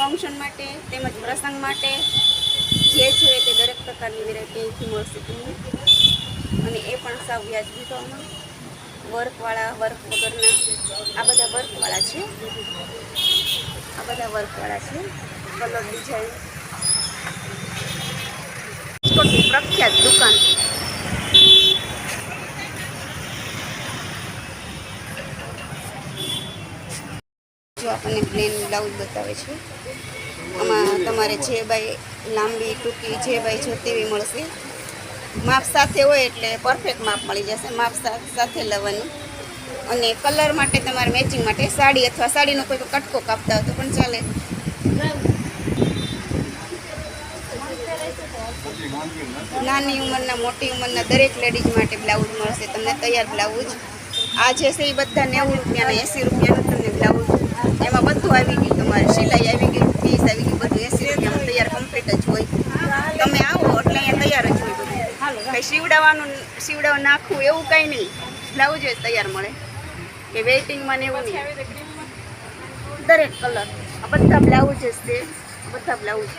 Function માટે તેમજ પ્રસંગ માટે જે જોઈએ તે દરેક પ્રકારની વેરાયટી અહીંથી મળશે અને એ પણ સાવ વ્યાજબી ભાવમાં વર્કવાળા, વર્ક વગરના. આ બધા વર્કવાળા છે. આ બધા વર્કવાળા છે. કલર ડિઝાઇન રાજકોટની પ્રખ્યાત દુકાન. આપણને પ્લેન બ્લાઉઝ બતાવે છે. આમાં તમારે જે બાય લાંબી ટૂંકી જે બાય જો તેવી મળશે. માપ સાથે હોય એટલે પરફેક્ટ માપ મળી જશે. માપ સાથે લેવાનું. અને કલર માટે તમારે મેચિંગ માટે સાડી અથવા સાડીનો કોઈ કટકો કાપતા હોય તો પણ ચાલે. નાની ઉંમરના, મોટી ઉંમરના દરેક લેડીઝ માટે બ્લાઉઝ મળશે. તમને તૈયાર બ્લાઉઝ આ જે છે એ બધા નેવું રૂપિયાના, એંસી રૂપિયાનું તમને બ્લાઉઝ એમાં બધું આવી ગયું. તમારે સિલાઈ આવી ગઈ પીસ આવી ગયું, બધું એસી રૂપિયામાં તૈયાર કમ્પ્લીટ જ હોય. તમે આવો એટલે અહીંયા તૈયાર જ હોય બધું. કંઈ સીવડાવવાનું સીવડાવ નાખવું એવું કંઈ નહીં. બ્લાઉઝ જ તૈયાર મળે. કે વેઇટિંગમાં ને એવું નહીં. દરેક કલર. આ બધા બ્લાઉઝ જ છે. બધા બ્લાઉઝ.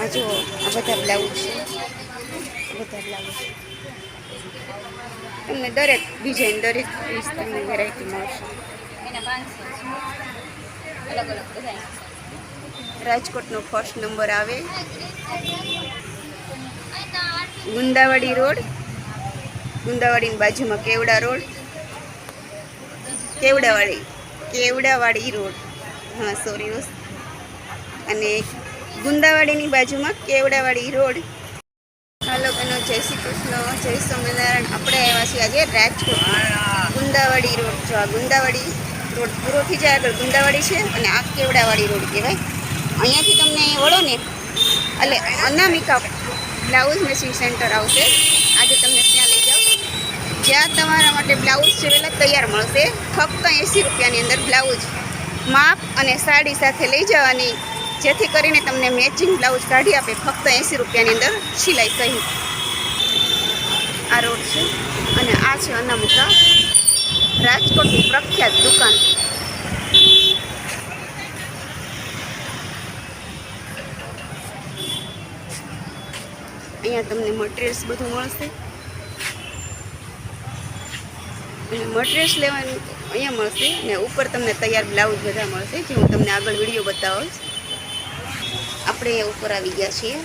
આ જુઓ, આ બધા બ્લાઉઝ છે. બધા બ્લાઉઝ તમને દરેક ડિઝાઇન દરેક પીસ તમને વેરાયટી મળશે. રાજકોટનો ફર્સ્ટ નંબર આવે. ગુંદાવાડી રોડ. ગુંદાવાડીની બાજુમાં કેવડા રોડ. કેવડાવાડી કેવડાવાડી રોડ. હા સોરી અને ગુંદાવાડીની બાજુમાં કેવડાવાડી રોડ. બહેનો જય શ્રી કૃષ્ણ, જય સ્વામિનારાયણ. આપણે આવ્યા છીએ આજે રાજકોટ ગુંદાવાડી રોડ. જો આ ગુંદાવાડી રોડ પૂરો થઈ જાય આગળ ગુંદાવાડી છે અને આ કેવડાવાડી રોડ કહેવાય. અહીંયાથી તમને વળો ને, એટલે અનામિકા બ્લાઉઝ મેસિંગ સેન્ટર આવશે. આજે તમને ત્યાં લઈ જાઓ. જ્યાં તમારા માટે બ્લાઉઝ સિવેલા તૈયાર મળશે. ફક્ત એંસી રૂપિયાની અંદર બ્લાઉઝ માપ અને સાડી સાથે લઈ જવાની જેથી કરીને તમને મેચિંગ બ્લાઉઝ કાઢી આપે. ફક્ત એંસી રૂપિયાની અંદર સિલાઈ કહી આ રોડ છે. અને આ છે અનામિકા રાજકોટની પ્રખ્યાત દુકાન. અહીંયા તમને મટીરિયલ્સ બધું મળશે. અને મટીરિયલ્સ લેવાનું અહીંયા મળશે અને ઉપર તમને તૈયાર બ્લાઉઝ બધા મળશે, જે હું તમને આગળ વીડિયો બતાવીશ. આપણે ઉપર આવી ગયા છીએ.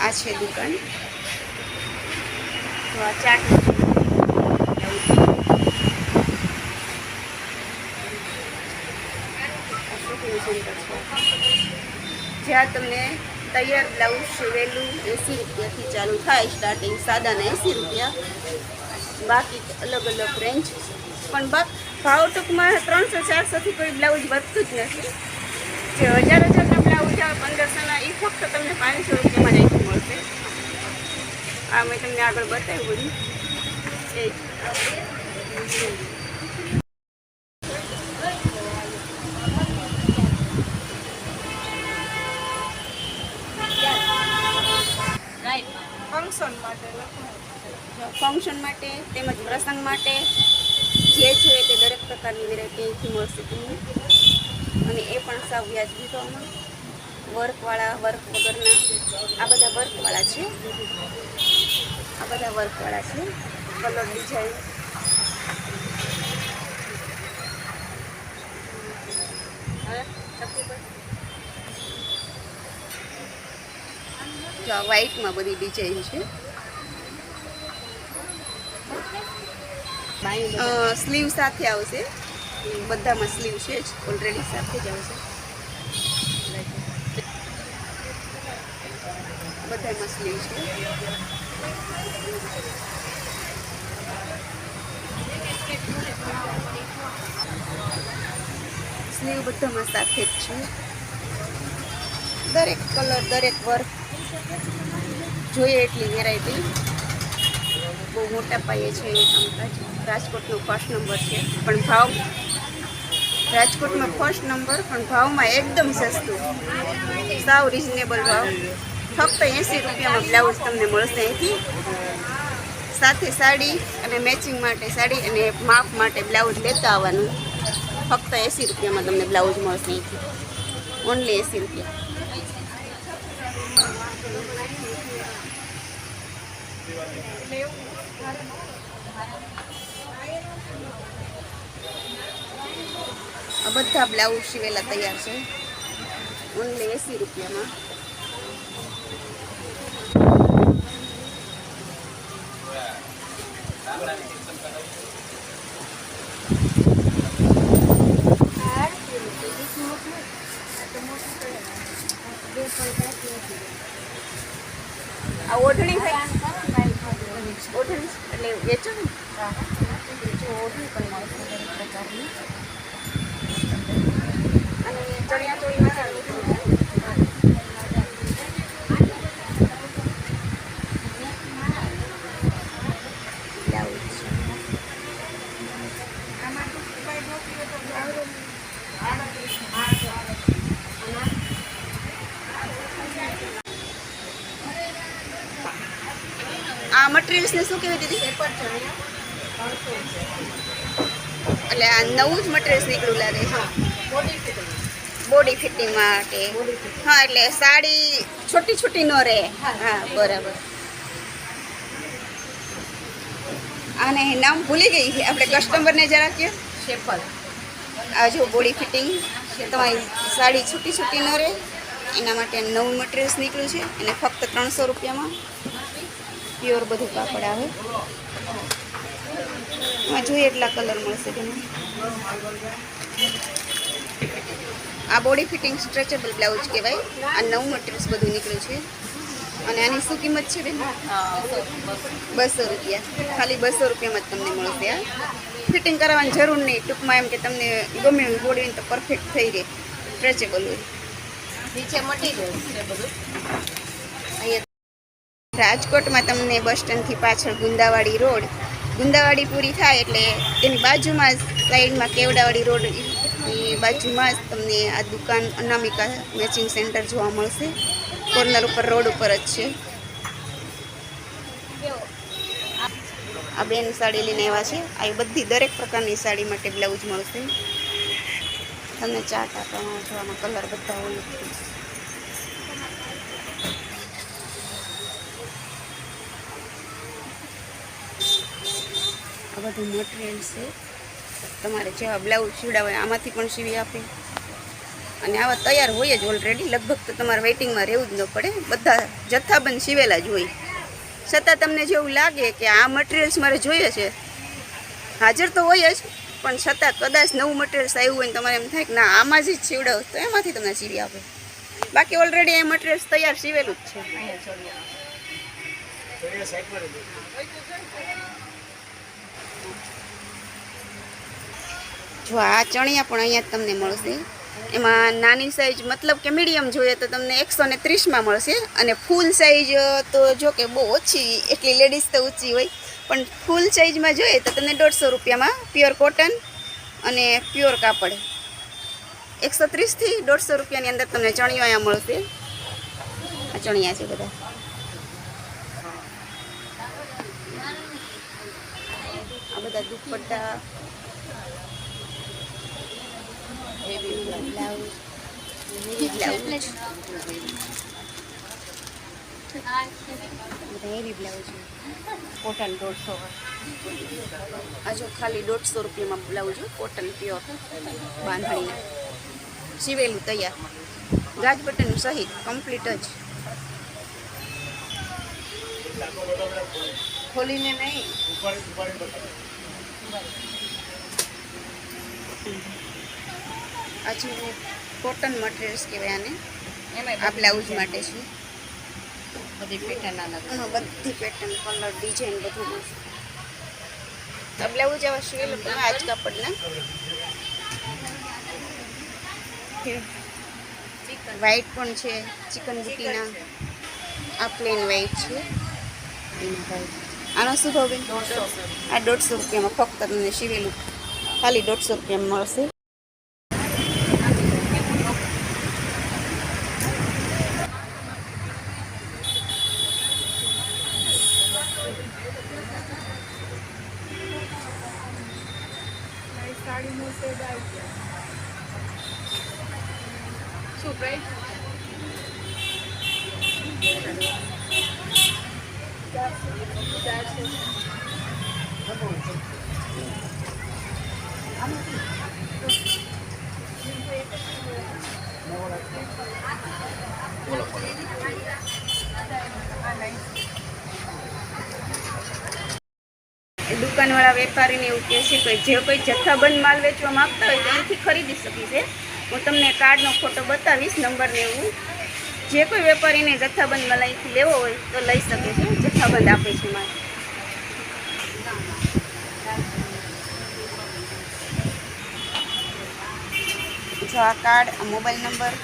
આ છે દુકાન. તો આ ચાટ જ્યાં તમને તૈયાર બ્લાઉઝ સિવેલું એંસી રૂપિયાથી ચાલુ થાય સ્ટાર્ટિંગ સાદાને એંસી રૂપિયા. બાકી અલગ અલગ રેન્જ પણ ભાવ ટૂંકમાં ત્રણસો ચારસોથી કોઈ બ્લાઉઝ વધતું જ નથી. જે હજાર હજારના બ્લાઉઝ આવે પંદરસોના એ ફક્ત તમને પાંચસો રૂપિયામાં જ મળશે. આ મેં તમને આગળ બતાવ્યું બધું. એ ફંક્શન માટે ફંક્શન માટે તેમજ પ્રસંગ માટે જે જોઈએ તે દરેક પ્રકારની વેરાયટી અહીંથી મળશે અને એ પણ સાવ વ્યાજબી ભાવમાં વર્કવાળા, વર્ક વગરના. આ બધા વર્કવાળા છે. આ બધા વર્કવાળા છે. કલર ડિઝાઇન જો વ્હાઈટમાં બધી ડિઝાઇન છે. સ્લીવ સાથે આવશે. બધામાં સ્લીવ છે જ ઓલરેડી સાથે જ આવશે. બધામાં સ્લીવ છે. સ્લીવ બધામાં સાથે જ છે. દરેક કલર દરેક વર્ક જોઈએ એટલી વેરાયટી બહુ મોટા પાયે છે રાજકોટનો ફર્સ્ટ નંબર છે. પણ ભાવ, રાજકોટમાં ફર્સ્ટ નંબર પણ ભાવમાં એકદમ સસ્તું. સાવ રિઝનેબલ ભાવ. ફક્ત એંસી રૂપિયામાં બ્લાઉઝ તમને મળશે અહીંથી. સાથે સાડી અને મેચિંગ માટે સાડી અને માપ માટે બ્લાઉઝ લેતા આવવાનું. ફક્ત એંસી રૂપિયામાં તમને બ્લાઉઝ મળશે અહીંથી. ઓનલી એંસી રૂપિયા. આ બધા બ્લાઉઝ સીવેલા તૈયાર છે. ઓનલી એસી રૂપિયામાં. આ ઓઢણી ઓઢણી એટલે વેચો ને. અને ચણિયા ચોળીમાં ઓઢણી બ્લાઉઝ મટીરિયલ્સને શું કહેવાય દીદી? એટલે આ નવું જ મટીરિયલ્સ નીકળ્યું લાગે હા. બોડી ફિટિંગ માટે. હા એટલે સાડી છોટી છોટી ન રહે. હા. બરાબર. આને નામ ભૂલી ગઈ. છે આપણે કસ્ટમરને જરા કહો. શેપલ આ જો બોડી ફિટિંગ તમારી સાડી છૂટી છૂટી ન રહે. એના માટે નવું મટીરિયલ્સ નીકળ્યું છે. અને ફક્ત ત્રણસો રૂપિયામાં પ્યોર બધું કાપડ આવે. એમાં જોઈએ એટલા કલર મળશે તમને. આ બોડી ફિટિંગ સ્ટ્રેચેબલ બ્લાઉઝ કહેવાય. આ નવું મટીરિયલ્સ બધું નીકળ્યું છે. અને આની શું કિંમત છે બેન? બસો રૂપિયા. ખાલી બસો રૂપિયામાં જ તમને મળશે આ. ફિટિંગ કરાવવાની જરૂર નહીં. ટૂંકમાં એમ કે તમને ગમે એવી બોડી તો પરફેક્ટ થઈ રહે. સ્ટ્રેચેબલ હોય. નીચે મટીરિયલ છે બધું. રાજકોટમાં તમને બસ સ્ટેન્ડથી પાછળ ગુંદાવાડી રોડ. ગુંદાવાડી પૂરી થાય એટલે તેની બાજુમાં સાઈડમાં કેવડાવાડી રોડની બાજુમાં જ તમને આ દુકાન અનામિકા મેચિંગ સેન્ટર જોવા મળશે. કોર્નર ઉપર, રોડ ઉપર જ છે. આ બેન સાડી લઈને આવ્યા છે. આ બધી દરેક પ્રકારની સાડી માટે બ્લાઉઝ મળશે. તમને ચાર્ટ આપવામાં જોવામાં કલર બધા હોય આ બધું મટીરિયલ છે. તમારે જેવા બ્લાઉઝ સીવડાવે આમાંથી પણ સીવી આપે. અને આવા તૈયાર હોય જ ઓલરેડી લગભગ તો તમારે વેઇટિંગમાં રહેવું જ ન પડે. બધા જથ્થાબંધ સીવેલા જ હોય. છતાં તમને જેવું લાગે કે આ મટીરિયલ્સ મારે જોઈએ છે, હાજર તો હોય જ, પણ છતાં કદાચ નવું મટીરિયલ્સ આવ્યું હોય ને તમારે એમ થાય કે ના, આમાં જ સીવડાવ તો એમાંથી તમને સીવી આપે. બાકી ઓલરેડી એ મટીરિયલ્સ તૈયાર સીવેલું જ છે. જો આ ચણિયા પણ અહીંયા જ તમને મળશે. એમાં નાની સાઈઝ મતલબ કે મીડિયમ જોઈએ તો તમને એકસો ને ત્રીસમાં મળશે. અને ફૂલ સાઈઝ તો જો કે બહુ ઓછી, એટલી લેડીઝ તો ઊંચી હોય. પણ ફૂલ સાઈઝમાં જોઈએ તો તમને દોઢસો રૂપિયામાં પ્યોર કોટન અને પ્યોર કાપડ. એકસો ત્રીસથી દોઢસો રૂપિયાની અંદર તમને ચણિયો અહીંયા મળશે. આ ચણિયા છે બધા. આ બધા દુપટ્ટા હેવી બ્લાઉઝ કોટન દોઢસો આ જો ખાલી દોઢસો રૂપિયામાં બ્લાઉઝ કોટન પ્યોર બાંધણીના. સીવેલું તૈયાર. ગાજ બટન સહિત કમ્પ્લીટ જ. ખોલીને નહીં. આ છે કોટન મટીરિયલ્સ કહેવાય આને એમાં આ બ્લાઉઝ માટે છે. બધી પેટર્ન અલગ બધી પેટર્ન કલર ડિઝાઇન બધું મળશે આ બ્લાઉઝ આવા સીવેલું તમે આજ કાપડના. વ્હાઈટ પણ છે ચિકન બુટીના. આ પ્લેન વ્હાઈટ છે. એના ભાઈ આનો શું ભાવ બેન આ દોઢસો રૂપિયામાં ફક્ત તમને શિવેલું ખાલી દોઢસો રૂપિયામાં મળશે શું પ્રાઇસ દુકાનવાળા વેપારીને એવું કહે છે કે જે કોઈ જથ્થાબંધ માલ વેચવા માંગતા હોય તો અહીંથી ખરીદી શકી છે. હું તમને કાર્ડનો ફોટો બતાવીશ, નંબરને એવું. જે કોઈ વેપારીને જથ્થાબંધ માલ અહીંથી લેવો હોય તો લઈ શકે છે. જથ્થાબંધ આપે છે માલ. જો આ કાર્ડ, આ મોબાઈલ નંબર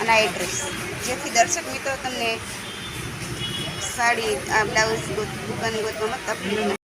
અને આ એડ્રેસ. જેથી દર્શક મિત્રો તમને સાડી, આ બ્લાઉઝ દુકાન ગોતવામાં તકલીફ